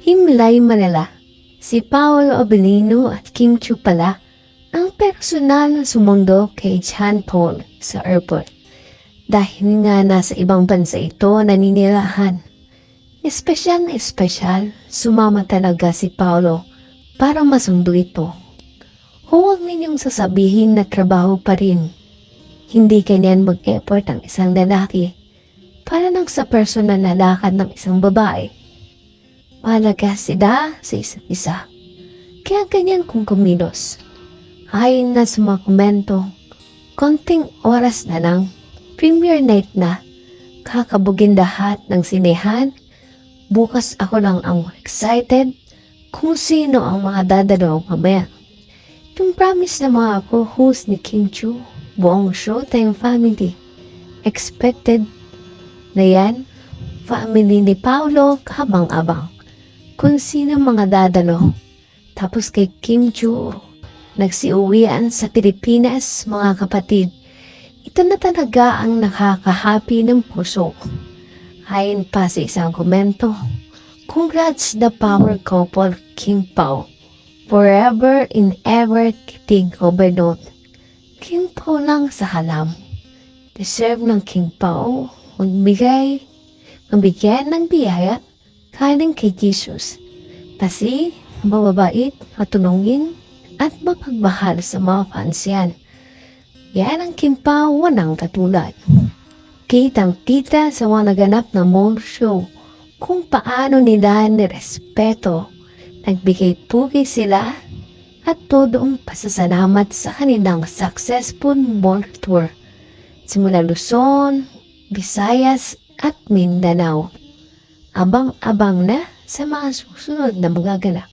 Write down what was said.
Himlay Manila. Si Paolo Abelino at Kim Chu pala ang personal na sumundo kay John Paul sa airport. Dahil nga nasa ibang bansa ito naninirahan. Espesyal na espesyal, sumama talaga si Paolo para masundo ito. Huwag ninyong sasabihin na trabaho pa rin. Hindi ganyan mag-effort ang isang lalaki para lang sa personal na lakad ng isang babae. Malaga sila sa isa't isa. Kaya ganyan kung kumilos. Ayon na sa mga konting oras na lang, premiere night na, kakabugin lahat ng sinehan. Bukas ako lang ang excited kung sino ang mga dadalaw mamaya. Yung promise na mga co-host ni Kim Chu, buong Showtime family, expected na yan, family ni Paolo kabang-abang. Kung sino mga dadalo. Tapos kay Kim Chu, nagsiuwian sa Pilipinas, mga kapatid. Ito na talaga ang nakakahappy ng puso. Ayon pa sa isang komento, Congrats the power couple King Pao. Forever and ever kitig overload. King Pao lang sa halam. Deserve ng King Pao magbigay, magbigyan ng biyaya kaling kay Jesus. Kasi mababait, matulungin, at mapagmahal sa mga fans yan. Ang King Pao walang katulad. Kitang-kita sa mga naganap na mall show kung paano nila nirespeto, nagbigay pugi sila at todoong pasasalamat sa kanilang successful mall tour. Simula Luzon, Visayas at Mindanao. Abang-abang na sa mga susunod na magaganap.